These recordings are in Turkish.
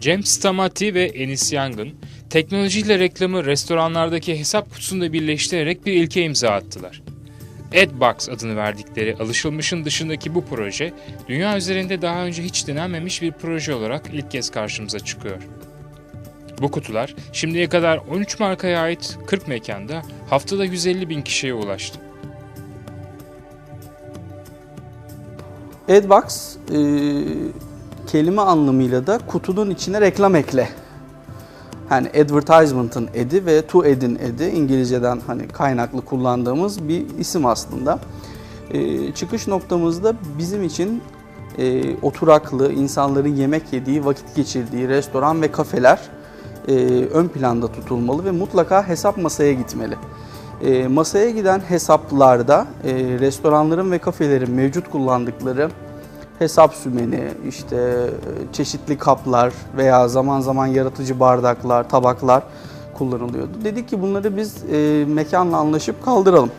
James Stamati ve Enis Yangın, teknolojiyle reklamı restoranlardaki hesap kutusunda birleştirerek bir ilke imza attılar. AdBox adını verdikleri alışılmışın dışındaki bu proje, dünya üzerinde daha önce hiç denenmemiş bir proje olarak ilk kez karşımıza çıkıyor. Bu kutular şimdiye kadar 13 markaya ait 40 mekanda haftada 150 bin kişiye ulaştı. Adbox e, kelime anlamıyla da kutunun içine reklam ekle. Hani advertisement'ın edi ve to add'in edi İngilizceden hani kaynaklı kullandığımız bir isim aslında. E, çıkış noktamızda bizim için e, oturaklı, insanların yemek yediği, vakit geçirdiği restoran ve kafeler e, ön planda tutulmalı ve mutlaka hesap masaya gitmeli. E, masaya giden hesaplarda e, restoranların ve kafelerin mevcut kullandıkları hesap sümeni, işte e, çeşitli kaplar veya zaman zaman yaratıcı bardaklar, tabaklar kullanılıyordu. Dedik ki bunları biz e, mekanla anlaşıp kaldıralım.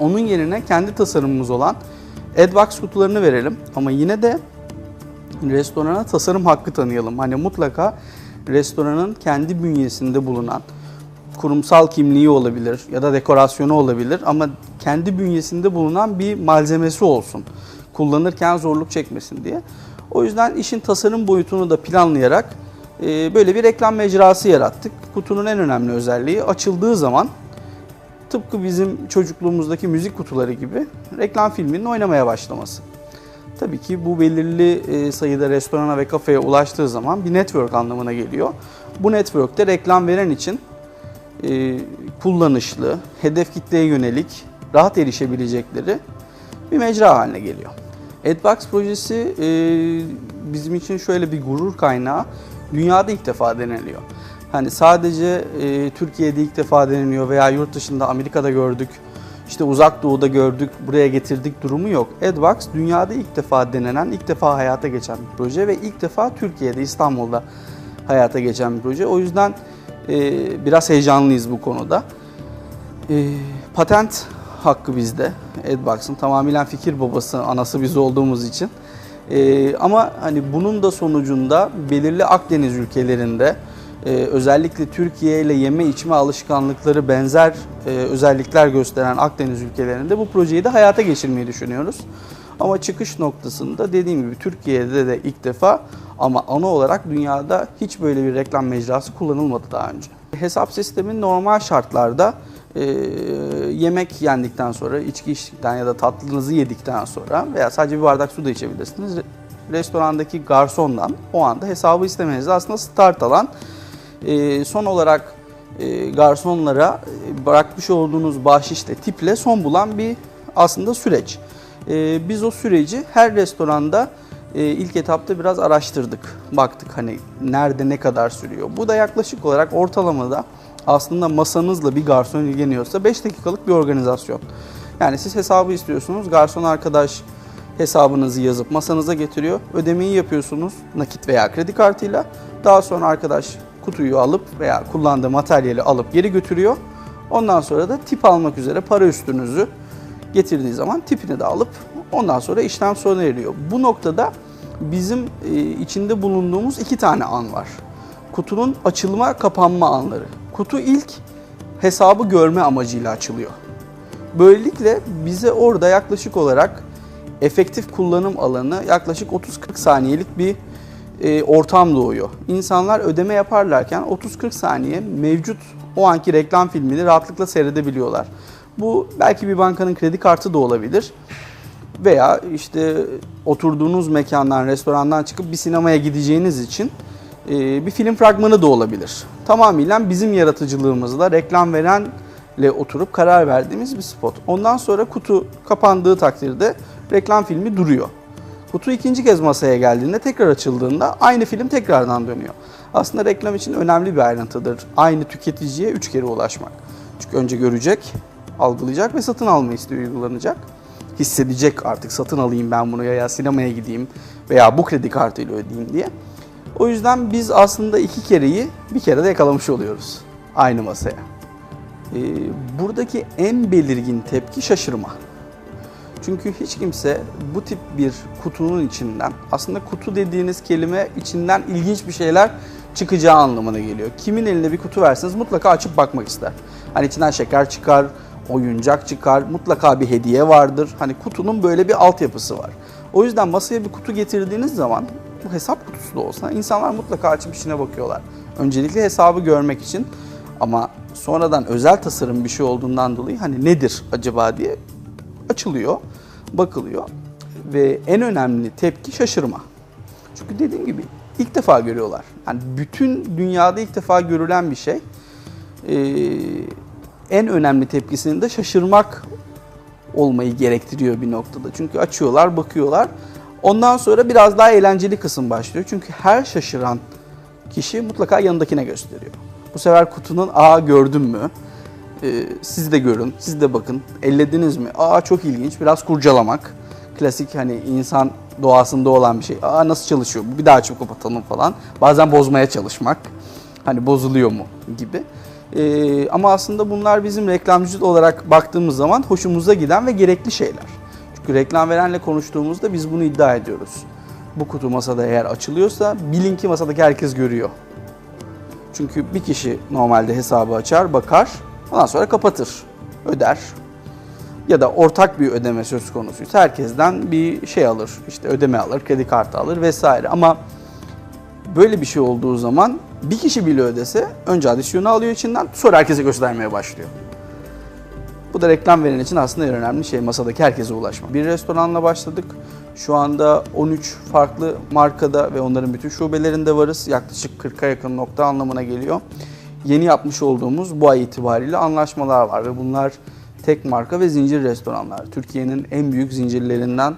Onun yerine kendi tasarımımız olan Adbox kutularını verelim ama yine de restorana tasarım hakkı tanıyalım. Hani mutlaka restoranın kendi bünyesinde bulunan kurumsal kimliği olabilir ya da dekorasyonu olabilir ama kendi bünyesinde bulunan bir malzemesi olsun. Kullanırken zorluk çekmesin diye. O yüzden işin tasarım boyutunu da planlayarak e, böyle bir reklam mecrası yarattık. Kutunun en önemli özelliği açıldığı zaman tıpkı bizim çocukluğumuzdaki müzik kutuları gibi reklam filminin oynamaya başlaması. Tabii ki bu belirli e, sayıda restorana ve kafeye ulaştığı zaman bir network anlamına geliyor. Bu network'te reklam veren için e, kullanışlı, hedef kitleye yönelik, rahat erişebilecekleri bir mecra haline geliyor. AdBox projesi e, bizim için şöyle bir gurur kaynağı. Dünyada ilk defa deniliyor. Hani sadece e, Türkiye'de ilk defa deniliyor veya yurt dışında Amerika'da gördük, işte uzak doğuda gördük, buraya getirdik durumu yok. AdBox dünyada ilk defa denenen, ilk defa hayata geçen bir proje ve ilk defa Türkiye'de, İstanbul'da hayata geçen bir proje. O yüzden e, biraz heyecanlıyız bu konuda. E, patent hakkı bizde. Adbox'ın tamamen fikir babası, anası biz olduğumuz için. E, ama hani bunun da sonucunda belirli Akdeniz ülkelerinde e, özellikle Türkiye ile yeme içme alışkanlıkları benzer e, özellikler gösteren Akdeniz ülkelerinde bu projeyi de hayata geçirmeyi düşünüyoruz. Ama çıkış noktasında dediğim gibi Türkiye'de de ilk defa ama ana olarak dünyada hiç böyle bir reklam mecrası kullanılmadı daha önce. Hesap sistemin normal şartlarda e, yemek yendikten sonra, içki içtikten ya da tatlınızı yedikten sonra veya sadece bir bardak su da içebilirsiniz. Restorandaki garsondan o anda hesabı istemenizde aslında start alan e, son olarak e, garsonlara e, bırakmış olduğunuz bahşişle, tiple son bulan bir aslında süreç. E, biz o süreci her restoranda e, ilk etapta biraz araştırdık. Baktık hani nerede ne kadar sürüyor. Bu da yaklaşık olarak ortalamada aslında masanızla bir garson ilgileniyorsa 5 dakikalık bir organizasyon. Yani siz hesabı istiyorsunuz. Garson arkadaş hesabınızı yazıp masanıza getiriyor. Ödemeyi yapıyorsunuz nakit veya kredi kartıyla. Daha sonra arkadaş kutuyu alıp veya kullandığı materyali alıp geri götürüyor. Ondan sonra da tip almak üzere para üstünüzü getirdiği zaman tipini de alıp ondan sonra işlem sona eriyor. Bu noktada bizim e, içinde bulunduğumuz iki tane an var. Kutunun açılma kapanma anları. Kutu ilk hesabı görme amacıyla açılıyor. Böylelikle bize orada yaklaşık olarak efektif kullanım alanı yaklaşık 30-40 saniyelik bir e, ortam doğuyor. İnsanlar ödeme yaparlarken 30-40 saniye mevcut o anki reklam filmini rahatlıkla seyredebiliyorlar. Bu belki bir bankanın kredi kartı da olabilir. Veya işte oturduğunuz mekandan, restorandan çıkıp bir sinemaya gideceğiniz için bir film fragmanı da olabilir. Tamamen bizim yaratıcılığımızla reklam verenle oturup karar verdiğimiz bir spot. Ondan sonra kutu kapandığı takdirde reklam filmi duruyor. Kutu ikinci kez masaya geldiğinde tekrar açıldığında aynı film tekrardan dönüyor. Aslında reklam için önemli bir ayrıntıdır. Aynı tüketiciye üç kere ulaşmak. Çünkü önce görecek, algılayacak ve satın alma isteği uygulanacak. Hissedecek artık satın alayım ben bunu ya sinemaya gideyim veya bu kredi kartıyla ödeyeyim diye. O yüzden biz aslında iki kereyi bir kere de yakalamış oluyoruz aynı masaya. Ee, buradaki en belirgin tepki şaşırma. Çünkü hiç kimse bu tip bir kutunun içinden, aslında kutu dediğiniz kelime içinden ilginç bir şeyler çıkacağı anlamına geliyor. Kimin eline bir kutu verseniz mutlaka açıp bakmak ister. Hani içinden şeker çıkar, oyuncak çıkar, mutlaka bir hediye vardır. Hani kutunun böyle bir altyapısı var. O yüzden masaya bir kutu getirdiğiniz zaman bu hesap kutusu da olsa insanlar mutlaka açıp içine bakıyorlar. Öncelikle hesabı görmek için ama sonradan özel tasarım bir şey olduğundan dolayı hani nedir acaba diye açılıyor, bakılıyor ve en önemli tepki şaşırma. Çünkü dediğim gibi ilk defa görüyorlar. Yani bütün dünyada ilk defa görülen bir şey. Ee, en önemli tepkisinin de şaşırmak olmayı gerektiriyor bir noktada. Çünkü açıyorlar, bakıyorlar. Ondan sonra biraz daha eğlenceli kısım başlıyor. Çünkü her şaşıran kişi mutlaka yanındakine gösteriyor. Bu sefer kutunun aa gördün mü? Ee, siz de görün, siz de bakın. Ellediniz mi? Aa çok ilginç. Biraz kurcalamak. Klasik hani insan doğasında olan bir şey. Aa nasıl çalışıyor? bu? Bir daha açıp kapatalım falan. Bazen bozmaya çalışmak. Hani bozuluyor mu gibi. Ee, ama aslında bunlar bizim reklamcı olarak baktığımız zaman hoşumuza giden ve gerekli şeyler. Reklam verenle konuştuğumuzda biz bunu iddia ediyoruz. Bu kutu masada eğer açılıyorsa bilin ki masadaki herkes görüyor. Çünkü bir kişi normalde hesabı açar, bakar, ondan sonra kapatır, öder. Ya da ortak bir ödeme söz konusuysa herkesten bir şey alır, işte ödeme alır, kredi kartı alır vesaire. Ama böyle bir şey olduğu zaman bir kişi bile ödese önce adisyonu alıyor içinden, sonra herkese göstermeye başlıyor. Bu da reklam veren için aslında en önemli şey masadaki herkese ulaşmak. Bir restoranla başladık. Şu anda 13 farklı markada ve onların bütün şubelerinde varız. Yaklaşık 40'a yakın nokta anlamına geliyor. Yeni yapmış olduğumuz bu ay itibariyle anlaşmalar var ve bunlar tek marka ve zincir restoranlar. Türkiye'nin en büyük zincirlerinden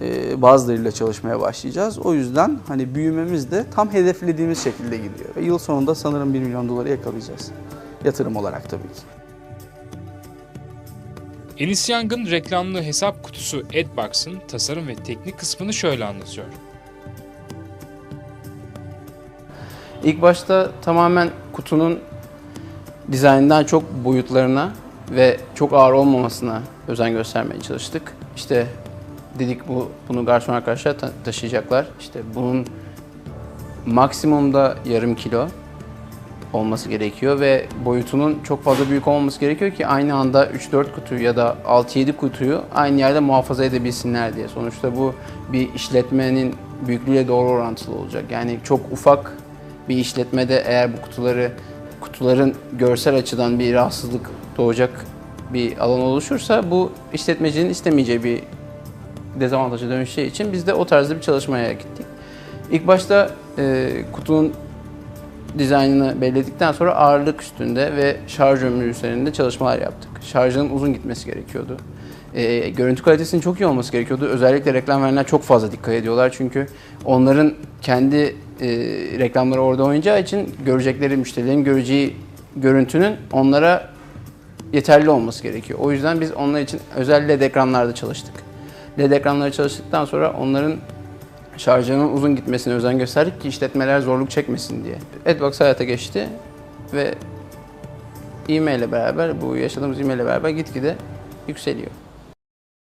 e, bazılarıyla çalışmaya başlayacağız. O yüzden hani büyümemiz de tam hedeflediğimiz şekilde gidiyor. Ve yıl sonunda sanırım 1 milyon doları yakalayacağız. Yatırım olarak tabii ki. Enis Young'ın reklamlı hesap kutusu Adbox'ın tasarım ve teknik kısmını şöyle anlatıyor. İlk başta tamamen kutunun dizaynından çok boyutlarına ve çok ağır olmamasına özen göstermeye çalıştık. İşte dedik bu bunu garson arkadaşlar ta- taşıyacaklar. İşte bunun maksimumda yarım kilo olması gerekiyor ve boyutunun çok fazla büyük olmaması gerekiyor ki aynı anda 3-4 kutuyu ya da 6-7 kutuyu aynı yerde muhafaza edebilsinler diye. Sonuçta bu bir işletmenin büyüklüğüyle doğru orantılı olacak. Yani çok ufak bir işletmede eğer bu kutuları kutuların görsel açıdan bir rahatsızlık doğacak bir alan oluşursa bu işletmecinin istemeyeceği bir dezavantaja dönüşeceği için biz de o tarzda bir çalışmaya gittik. İlk başta e, kutunun dizaynını belirledikten sonra ağırlık üstünde ve şarj ömrü üzerinde çalışmalar yaptık. Şarjın uzun gitmesi gerekiyordu. E, görüntü kalitesinin çok iyi olması gerekiyordu. Özellikle reklam verenler çok fazla dikkat ediyorlar çünkü onların kendi e, reklamları orada oynayacağı için görecekleri müşterilerin göreceği görüntünün onlara yeterli olması gerekiyor. O yüzden biz onlar için özel LED ekranlarda çalıştık. LED ekranları çalıştıktan sonra onların şarjının uzun gitmesine özen gösterdik ki işletmeler zorluk çekmesin diye. Adbox hayata geçti ve ivme ile beraber, bu yaşadığımız ivme ile beraber gitgide yükseliyor.